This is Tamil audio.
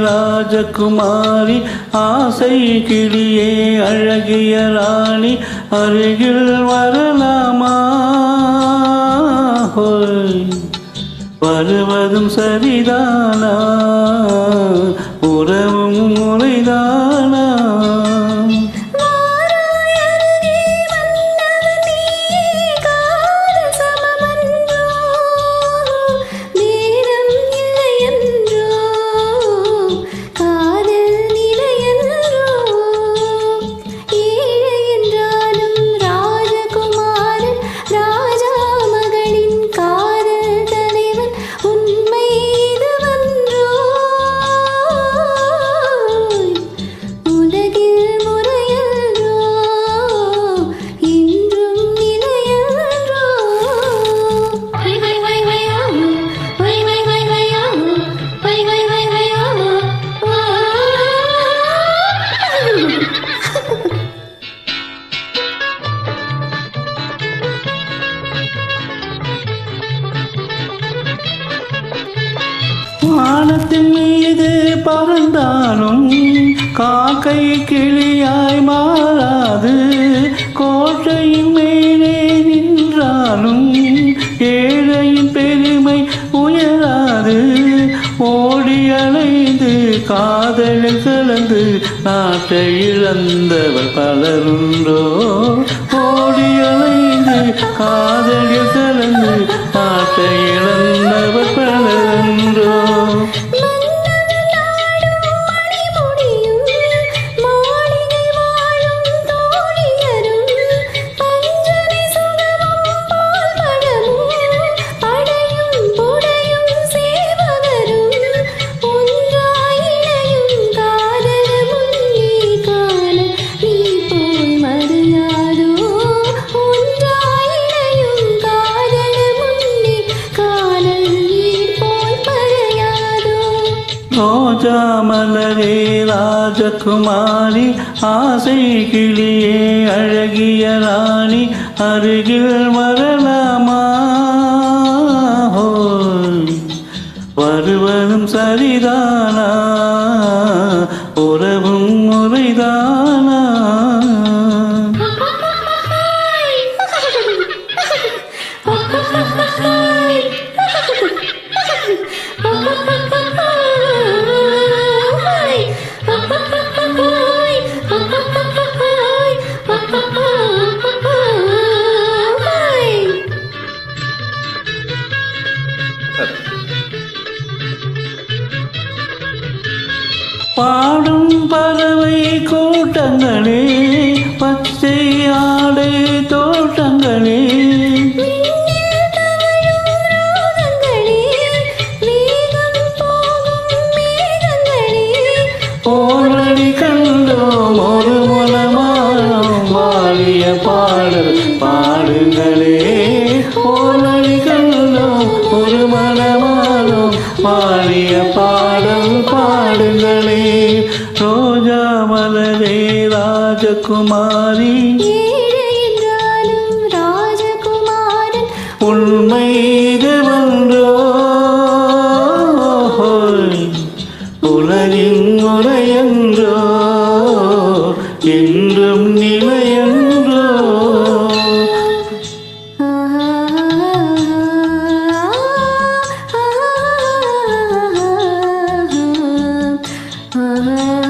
ராஜகுமாரி ஆசை கிளியே அழகிய ராணி அருகில் வரலாமா? வருவதும் சரிதானா? உறவும் வானத்தின் மீது பறந்தாலும் காக்கை கிளியாய் மாறாது. கோட்டையின் மேலே நின்றாலும் ஏழையின் பெருமை உயராது. ஓடி அலைந்து காதலில் கலந்து நாட்டை இழந்தவர் பலருண்டோ? ஓடி அலைந்து காதலில் கலந்து நாட்டை இழந்த ரோஜா மலரே ராஜகுமாரி ஆசை கிளியே அழகிய ராணி அருகில் வரலாமா ஹோய். வருவதும் சரிதான் பாடல் பாடுங்களே ஓரடி ஒரு மனமானோ பாடிய பாடல் பாடுங்களே ரோஜா மலரே ராஜகுமாரி. Oh.